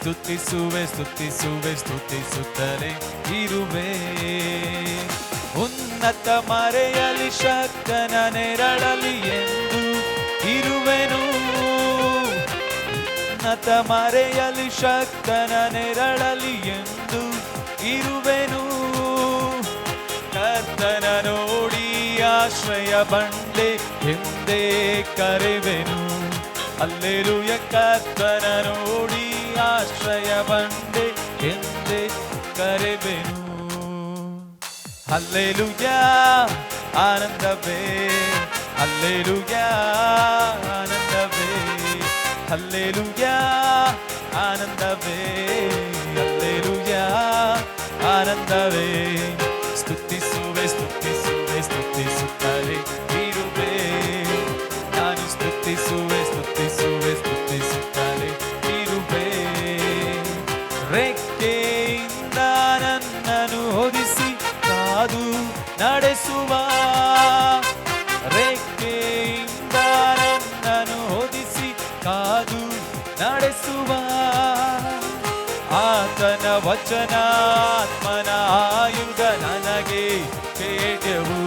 ಸ್ತುತಿಸುವೆ ಸ್ತುತಿಸುವೆ, ಸ್ತುತಿಸುತ್ತಲೇ ಇರುವೆ. ಉನ್ನತ ಮರೆಯಲಿ ಶಕ್ತನ ನೆರಳಲಿ ಎಂದು ಇರುವೆನು. ಉನ್ನತ ಮರೆಯಲಿ ಶಕ್ತನ ನೆರಳಲಿ ಎಂದು ಇರುವೆನು. ಕರ್ತನ ನೋಡಿ ಆಶ್ರಯ ಬಂಡೆ ಎಂದೇ ಕರೆವೆನು. ಅಲ್ಲಿರುವ ಕರ್ತನ ನೋಡಿ ಬಂಡೆ ಎಂದೇ ಕರೆವೆನು ಅಲ್ಲೆಲುಯ ಆನಂದವೇ ಅಲ್ಲೆಲುಯ ಆನಂದವೇ ಅಲ್ಲೆಲುಯ ಆನಂದವೇ ಅಲ್ಲೆಲುಯ ಆನಂದವೇ ರೆಕ್ಕೆಯಿಂದ ನನ್ನನ್ನು ಹೊದಿಸಿ ಕಾದು ನಡೆಸುವ. ರೆಕ್ಕೆಯಿಂದ ನನ್ನನ್ನು ಹೊದಿಸಿ ಕಾದು ನಡೆಸುವ. ಆತನ ವಚನ ಆತ್ಮನ ಆಯುಧ ನನಗೆ ಪೇಟವು.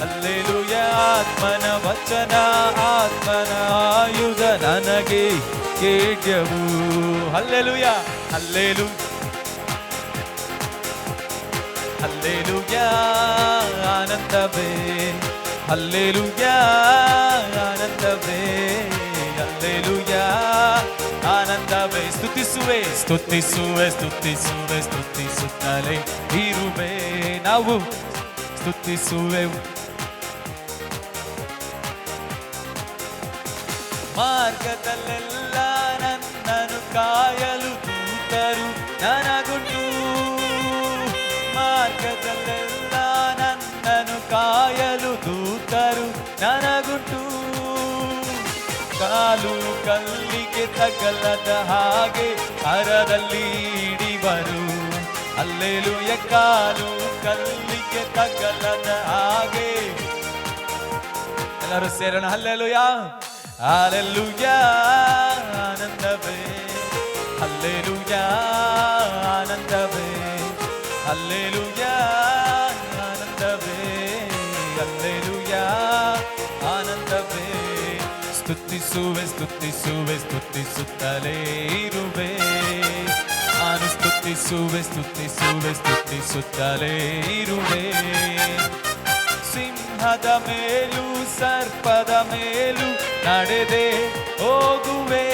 ಅಲ್ಲೆಲುಯ ಆತ್ಮನ ವಚನ, ಆತ್ಮನ ಆಯುಧ ನನಗೆ ಕೇಟವು ಅಲ್ಲೆಲುಯ. ಅಲ್ಲೆಲು ಅಲ್ಲೆಲುಯ ಆನಂದವೇ ಅಲ್ಲೆಲುಯ ಆನಂದವೇ ಅಲ್ಲೆಲುಯ ಆನಂದವೇ ಸ್ತುತಿಸುವೆ ಸ್ತುತಿಸುವೆ ಸ್ತುತಿಸುವೆ ಸ್ತುತಿಸುತ್ತಲೇ ಇರುವೆ ನಾವು ಸ್ತುತಿಸುವೆ ಮಾರ್ಗದಲ್ಲೆಲ್ಲ ಕಾಲು ಕಲ್ಲಿಗೆ ತಗಲದ ಹಾಗೆ ಅರದಲ್ಲಿ ಇಡಿವರು ಅಲ್ಲೆಲುಯ ಕಾಲು ಕಲ್ಲಿಗೆ ತಗಲದ ಹಾಗೆ. ಎಲ್ಲರೂ ಸೇರೋಣ ಅಲ್ಲೆಲುಯ ಅಲ್ಲೆಲುಯ ಸ್ತುತಿಸುವೆ ಸ್ತುತಿಸುವೆ ಸ್ತುತಿಸುತ್ತಲೇ ಇರುವೆ. ನಾನು ಸ್ತುತಿಸುವೆ ಸ್ತುತಿಸುವೆ ಸ್ತುತಿಸುತ್ತಲೇ ಇರುವೆ. ಸಿಂಹದ ಮೇಲೂ, ಸರ್ಪದ ಮೇಲೂ ನಡೆದೆ ಹೋಗುವೆ.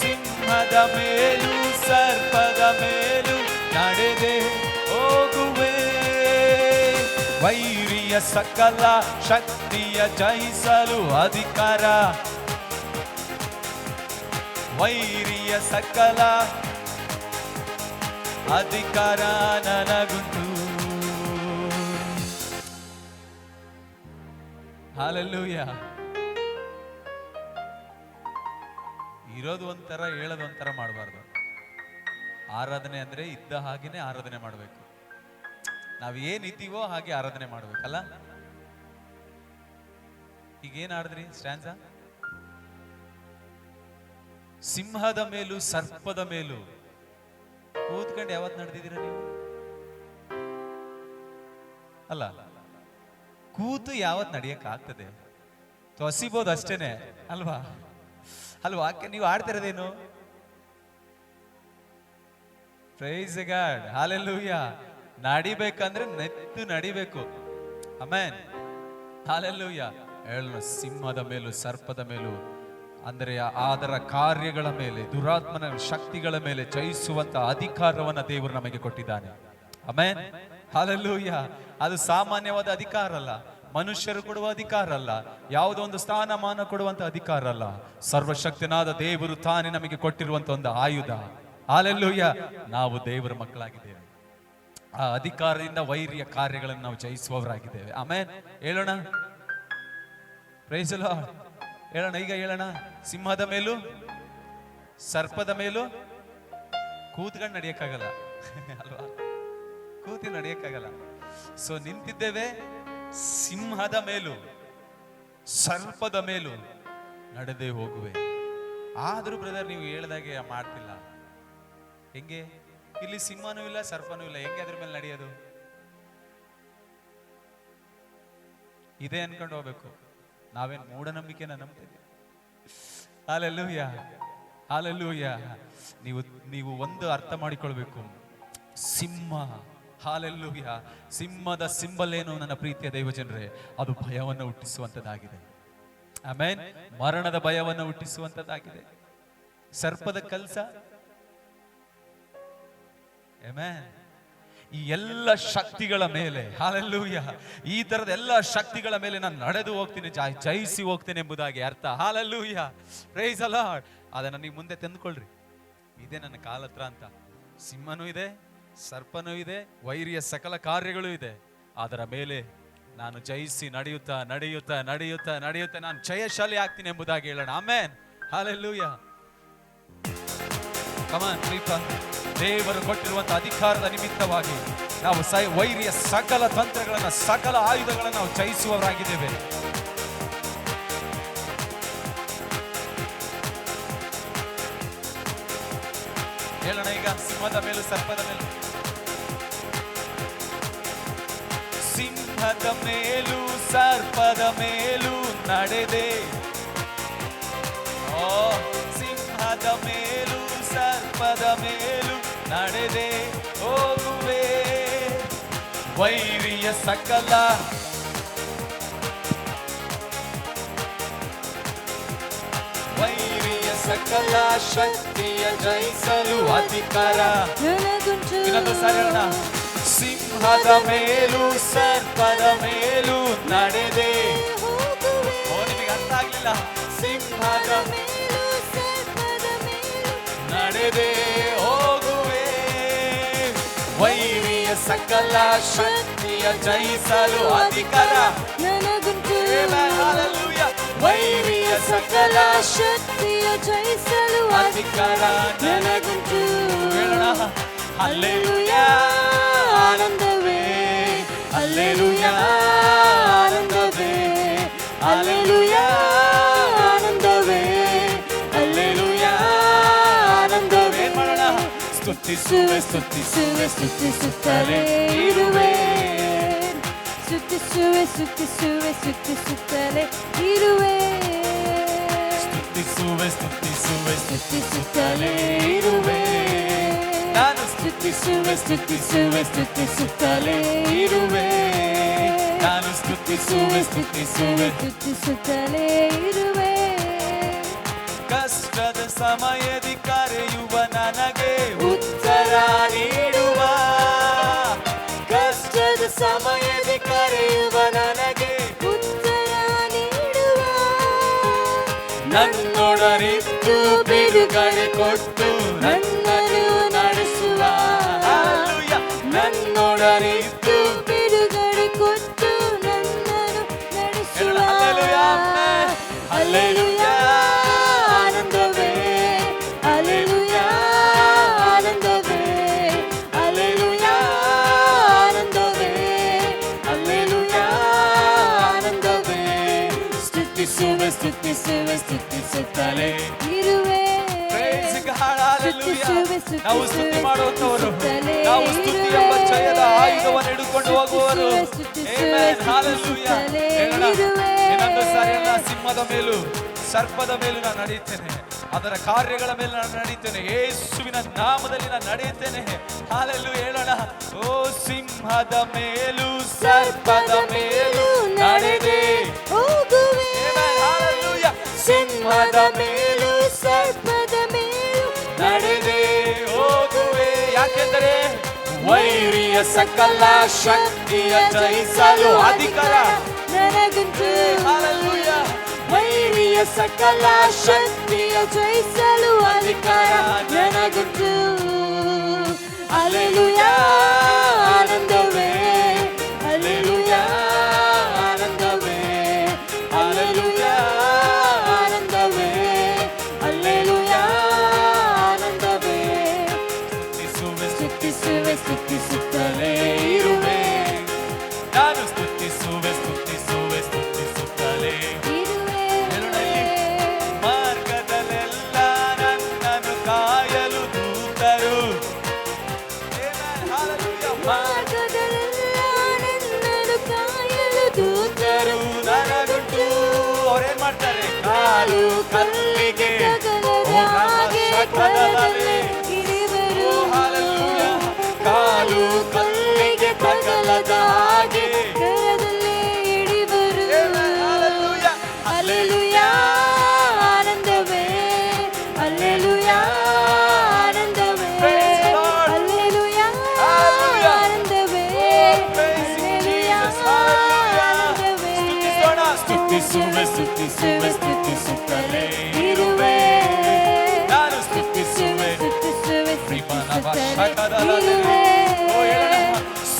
ಸಿಂಹದ ಮೇಲೂ, ಸರ್ಪದ ಮೇಲೂ ನಡೆದೆ ಹೋಗುವೆ. ವೈರಿಯ ಸಕಲ ಶಕ್ತಿಯ ಜಯಿಸಲು ಅಧಿಕಾರ. ವೈರಿಯ ಸಕಲ ಅಧಿಕಾರ ನನಗುಂಟು. ಹಾಲೆಲ್ಲೂಯ ಇರೋದು ಒಂಥರ, ಹೇಳೋದು ಒಂಥರ ಮಾಡಬಾರ್ದು. ಆರಾಧನೆ ಅಂದ್ರೆ ಇದ್ದ ಹಾಗೇನೆ ಆರಾಧನೆ ಮಾಡಬೇಕು. ನಾವ್ ಏನಿದ್ದೀವೋ ಹಾಗೆ ಆರಾಧನೆ ಮಾಡ್ಬೇಕಲ್ಲ? ಈಗ ಏನ್ ಆಡಿದ್ರಿ ಸ್ಟ್ಯಾನ್ಸ ಸಿಂಹದ ಮೇಲೂ, ಸರ್ಪದ ಮೇಲೂ. ಕೂತ್ಕೊಂಡು ಯಾವತ್ ನಡೆದಿದ್ದೀರ ನೀವು? ಅಲ್ಲ, ಕೂತು ಯಾವತ್ ನಡೆಯಕ್ ಆಗ್ತದೆ ತೊಸಿಬೋದು ಅಷ್ಟೇನೆ, ಅಲ್ವಾ? ಅಲ್ವಾ ನೀವು ಆಡ್ತಿರೋದೇನು ಪ್ರೈಸ್ ಗಾಡ್ ಹಾಲೆಲ್ಲೂಯ್ಯ ನಡಿಬೇಕಂದ್ರೆ ನೆತ್ತು ನಡಿಬೇಕು. ಅಮೇನ್ ಹಾಲೆಲ್ಲೂಯ್ಯ ಹೇಳೋಣ ಸಿಂಹದ ಮೇಲೂ ಸರ್ಪದ ಮೇಲೂ, ಅಂದರೆ ಅದರ ಕಾರ್ಯಗಳ ಮೇಲೆ, ದುರಾತ್ಮನ ಶಕ್ತಿಗಳ ಮೇಲೆ ಜಯಿಸುವಂತ ಅಧಿಕಾರವನ್ನ ದೇವರು ನಮಗೆ ಕೊಟ್ಟಿದ್ದಾನೆ. ಅಮೇನ್ ಹಾಲೆಲ್ಲೂಯ್ಯ ಅದು ಸಾಮಾನ್ಯವಾದ ಅಧಿಕಾರ ಅಲ್ಲ. ಮನುಷ್ಯರು ಕೊಡುವ ಅಧಿಕಾರ ಅಲ್ಲ. ಯಾವುದೋ ಒಂದು ಸ್ಥಾನಮಾನ ಕೊಡುವಂತ ಅಧಿಕಾರ ಅಲ್ಲ. ಸರ್ವಶಕ್ತನಾದ ದೇವರು ತಾನೇ ನಮಗೆ ಕೊಟ್ಟಿರುವಂತ ಒಂದು ಆಯುಧ. ಹಾಲೆಲ್ಲೂಯ್ಯ ನಾವು ದೇವರ ಮಕ್ಕಳಾಗಿದ್ದೇವೆ. ಆ ಅಧಿಕಾರದಿಂದ ವೈರ್ಯ ಕಾರ್ಯಗಳನ್ನು ನಾವು ಜಯಿಸುವವರಾಗಿದ್ದೇವೆ. ಆಮೇಲೆ ಹೇಳೋಣ. ಪ್ರೈಸಲ ಹೇಳೋಣ, ಈಗ ಹೇಳೋಣ. ಸಿಂಹದ ಮೇಲೂ, ಸರ್ಪದ ಮೇಲೂ ಕೂತ್ಕೊಂಡು ನಡೆಯಕ್ಕಾಗಲ್ಲ. ಅಲ್ವಾ? ಕೂತಿ ನಡೆಯಕ್ಕಾಗಲ್ಲ. ಸೊ ನಿಂತಿದ್ದೇವೆ, ಸಿಂಹದ ಮೇಲೂ, ಸರ್ಪದ ಮೇಲೂ ನಡೆದೇ ಹೋಗುವೆ. ಆದರೂ ಬ್ರದರ್ ನೀವು ಹೇಳ್ದಾಗೆ ಮಾಡ್ತಿಲ್ಲ. ಹೆಂಗೆ? ಇಲ್ಲಿ ಸಿಂಹನೂ ಇಲ್ಲ, ಸರ್ಪನೂ ಇಲ್ಲ. ಹೆಂಗೆ ಅದ್ರ ಮೇಲೆ ನಡೆಯೋದು? ಇದೆ ಅನ್ಕೊಂಡು ಹೋಗ್ಬೇಕು. ನಾವೇನ್ ಮೂಢನಂಬಿಕೆನ ನಂಬ್ತೀವಿ ಹಾಲೆಲ್ಲೂಯ್ಯ? ಹಾಲೆಲ್ಲೂಯ್ಯ? ನೀವು ನೀವು ಒಂದು ಅರ್ಥ ಮಾಡಿಕೊಳ್ಬೇಕು. ಸಿಂಹ, ಹಾಲೆಲ್ಲೂಯ್ಯ? ಸಿಂಹದ ಸಿಂಬಲ್ ಏನು ನನ್ನ ಪ್ರೀತಿಯ ದೈವಜನರೇ? ಅದು ಭಯವನ್ನು ಹುಟ್ಟಿಸುವಂತದ್ದಾಗಿದೆ ಆಮೇನ್, ಮರಣದ ಭಯವನ್ನು ಹುಟ್ಟಿಸುವಂತದ್ದಾಗಿದೆ ಸರ್ಪದ ಕಲ್ಸ ಈ ಎಲ್ಲ ಶಕ್ತಿಗಳ ಮೇಲೆ ಹಾಲೆಲ್ಲೂಯ್ಯ ಈ ತರದ ಎಲ್ಲ ಶಕ್ತಿಗಳ ಮೇಲೆ ನಾನು ನಡೆದು ಹೋಗ್ತೀನಿ ಜಯ- ಜಯಿಸಿ ಹೋಗ್ತೇನೆ ಎಂಬುದಾಗಿ ಅರ್ಥ. ಹಾಲೆಲ್ಲೂಯ್ಯ ಪ್ರೈಸ್ ಅಲ್ಲ ಅದನ್ನ ನೀವು ಮುಂದೆ ತಂದುಕೊಳ್ರಿ. ಇದೆ ನನ್ನ ಕಾಲ ಹತ್ರ ಅಂತ. ಸಿಂಹನೂ ಇದೆ, ಸರ್ಪನೂ ಇದೆ, ವೈರಿಯ ಸಕಲ ಕಾರ್ಯಗಳು ಇದೆ. ಅದರ ಮೇಲೆ ನಾನು ಜಯಿಸಿ ನಡೆಯುತ್ತಾ ನಡೆಯುತ್ತಾ ನಡೆಯುತ್ತಾ ನಡೆಯುತ್ತಾ ನಾನು ಜಯಶಾಲಿ ಆಗ್ತೀನಿ ಎಂಬುದಾಗಿ ಹೇಳೋಣ. ಆಮೇನ್ ಹಾಲೆಲ್ಲೂಯ್ಯ ಕಮಾನ್ ದೇವರು ಕೊಟ್ಟಿರುವಂತಹ ಅಧಿಕಾರದ ನಿಮಿತ್ತವಾಗಿ ನಾವು ಸೈ ವೈರಿಯ ಸಕಲ ತಂತ್ರಗಳನ್ನ, ಸಕಲ ಆಯುಧಗಳನ್ನು ನಾವು ಜಯಿಸುವವರಾಗಿದ್ದೇವೆ ಹೇಳೋಣ ಈಗ ಸಿಂಹದ ಮೇಲೂ ಸರ್ಪದ ಮೇಲೆ. ಸಿಂಹದ ಮೇಲೂ, ಸರ್ಪದ ಮೇಲೂ ನಡೆದೆ. ಓ, ಸಿಂಹದ ಮೇಲೂ, ಸರ್ಪದ ಮೇಲೂ ನಡೆದೆ ಹೋಗುವೆ. ವೈರಿಯ ಸಕಲ ವೈರಿಯ ಸಕಲ ಶಕ್ತಿಯ ಜಯಿಸಲು ಅಧಿಕಾರ. ಇನ್ನೊಂದು ಸಿಂಹದ ಮೇಲೂ ಸರ್ಪದ ಮೇಲೂ ನಡೆದೆ ಓ ನಿಮಗೆ ಅರ್ಥ ಆಗ್ಲಿಲ್ಲ. ಸಿಂಹದ ನಡೆದೆ ಸಕಲ ಶಕ್ತಿಯ ಜಯಿಸಲು ಅಧಿಕಾರ. ನನಗುಂಟು. ವೈರಿಯ ಸಕಲ ಶಕ್ತಿಯ ಜಯಿಸಲು ಅಧಿಕಾರ. ನನಗುಂಟು. ಆನಂದವೇ ಆನಂದವೇ. ಅಲ್ಲೇಲುಯ. ಸ್ತುತಿಸುವೆ ಸ್ತುತಿಸುವೆ ಸ್ತುತಿಸುತ್ತಲೇ ಇರುವೆ ಸ್ತುತಿಸುವೆ ಸ್ತುತಿಸುವೆ ಸ್ತುತಿಸುತ್ತಲೇ ಇರುವೆ ಸ್ತುತಿಸುವೆ ಸ್ತುತಿಸುವೆ ಸ್ತುತಿಸುತ್ತಲೇ ಇರುವೆ ನಾನು ಸ್ತುತಿಸುವೆ ಸ್ತುತಿಸುವೆ ಸ್ತುತಿಸುತ್ತಲೇ ಇರುವೆ ನಾನು ಸ್ತುತಿಸುವೆ ಸ್ತುತಿಸುವೆ ಸ್ತುತಿಸುತ್ತಲೇ ಇರುವೆ ಕಷ್ಟದ ಸಮಯದಿ ನನ್ನೊಡನಿದ್ದು ಬಿಡುಗಡೆ ಕೊಟ್ಟು ನನ್ನನ್ನು ನಡೆಸುವ Hallelujah. ಸ್ತುತಿಸುತ್ತಲೇ ಇರುವೆ. ನಾವು ಸ್ತುತಿ ಮಾಡುವಂತವರು ನಾವು ಸ್ತುತಿ ಎಂಬ ಜಯದ ಆಯುಧವನ್ನು ಹಿಡಿದುಕೊಂಡು ಹೋಗುವವರು. ಇನ್ನೊಂದು ಸಾರಿ ಹೇಳೋಣ. ಸಿಂಹದ ಮೇಲೂ ಸರ್ಪದ ಮೇಲೂ ನಾನು ನಡೆಯುತ್ತೇನೆ. ಅದರ ಕಾರ್ಯಗಳ ಮೇಲೆ ನಾನು ನಡೆಯುತ್ತೇನೆ. ಯೇಸುವಿನ ನಾಮದಲ್ಲಿ ನಾನು ನಡೆಯುತ್ತೇನೆ. ಹಾಲೆಲ್ಲೂ ಹೇಳೋಣ. ಓ ಸಿಂಹದ ಮೇಲೂ ಸರ್ಪದ ಮೇಲೂ ನಡೆದೆ. ಸಿಂಹದ ಮೇಲೂ ಸರ್ಪದ ಮೇಲು ನಡೆದೆ ಹೋಗುವೆ. ಯಾಕೆಂದರೆ ವೈರಿಯ ಸಕಲ ಶಕ್ತಿಯ ಜಯಿಸಲು ಅಧಿಕಾರ ನನಗುಂಟು. ವೈರಿಯ ಸಕಲ ಶಕ್ತಿಯ ಜಯಿಸಲು ಅಧಿಕಾರ ನನಗುಂಟು. ಅಲೆಲುಯ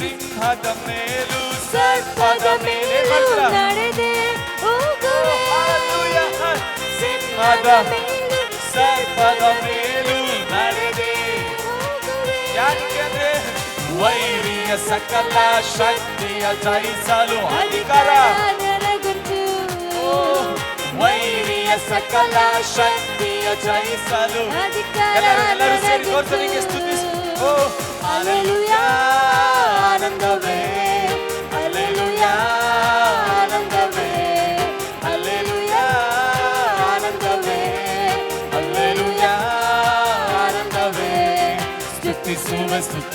ಸಿಂಹದ ಮೇಲೂ ಸರ್ಪದ ಮೇಲೆ ಏನ್ ಮಾಡ್ತೀರಾ? ನಡೆದೆ ಹೋಗುವೆ. Hallelujah. ಸಿಂಹದ ಸರ್ಪದ ಮೇಲೂ ನಡೆದೆ ಹೋಗುವೆ. ಯಾಕೆಂದ್ರೆ ವೈರಿಯ ಸಕಲ ಶಕ್ತಿಯ ಜಯಿಸಲು ಅಧಿಕಾರ ನನಗುಂಟು ಓ, ವೈರಿಯ ಸಕಲ ಶಕ್ತಿಯ ಜಯಿಸಲು ಅಧಿಕಾರ ಎಲ್ಲರೂ ಎಲ್ಲರೂ ಸೇರಿ ನನಗುಂಟು. ಕರ್ತನಿಗೆ ಸ್ತುತಿಸಿ. ಓ ಅಲೆಲುಯಾ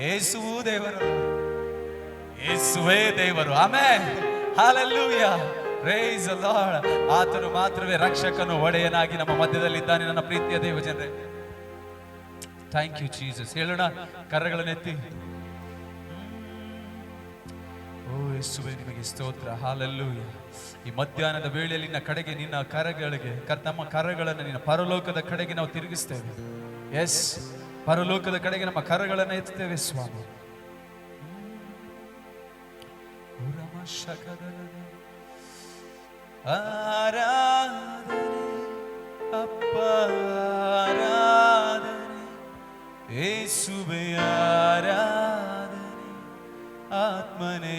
ಯೇಸುವು ದೇವರು. ಯೇಸುವೇ ದೇವರು. ಆಮೇಲೆ ಹಾಲಲ್ಲೂಯ ಪ್ರೈಸ್ ಲಾರ್ಡ್ ಆತನು ಮಾತ್ರವೇ ರಕ್ಷಕನು ಒಡೆಯನಾಗಿ ನಮ್ಮ ಮಧ್ಯದಲ್ಲಿ ಇದ್ದಾನೆ ನನ್ನ ಪ್ರೀತಿಯ ದೇವ ಜನರೇ. ಥ್ಯಾಂಕ್ ಯು ಜೀಸಸ್ ಹೇಳೋಣ ಕರಗಳನ್ನೆತ್ತಿ ಓ ಯೇಸುವೆ ನಿಮಗೆ ಸ್ತೋತ್ರ. ಹಾಲೆಲ್ಲೂಯ ಈ ಮಧ್ಯಾಹ್ನದ ವೇಳೆಯಲ್ಲಿ ನಿನ್ನ ಕಡೆಗೆ, ನಿನ್ನ ಕರಗಳಿಗೆ ಕರ್- ನಮ್ಮ ಕರಗಳನ್ನು ನಿನ್ನ ಪರಲೋಕದ ಕಡೆಗೆ ನಾವು ತಿರುಗಿಸ್ತೇವೆ. ಎಸ್ ಪರಲೋಕದ ಕಡೆಗೆ ನಮ್ಮ ಕರಗಳನ್ನು ಎತ್ತುತ್ತೇವೆ ಸ್ವಾಮಿ. ಆರಾಧನೆ ಅಪ್ಪ ಆರಾಧನೆ ಏಸುವೆ ಆರಾಧನೆ ಆತ್ಮನೆ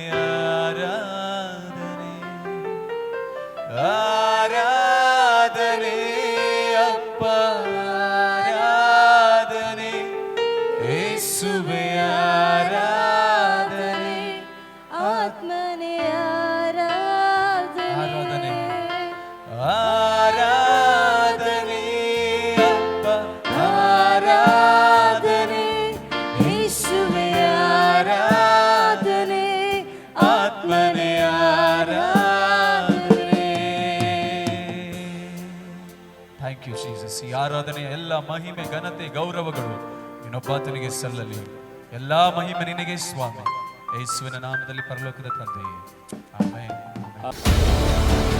ಈ ಆರಾಧನೆಯ ಎಲ್ಲ ಮಹಿಮೆ, ಘನತೆ, ಗೌರವಗಳು ಇನ್ನೊಬ್ಬಾತನಿಗೆ ಸಲ್ಲಲಿ. ಎಲ್ಲಾ ಮಹಿಮೆ ನಿನಗೆ ಸ್ವಾಮಿ. ಯೇಸುವಿನ ನಾಮದಲ್ಲಿ ಪರಲೋಕದ ತಂದೆಯೇ. ಆಮೆನ್.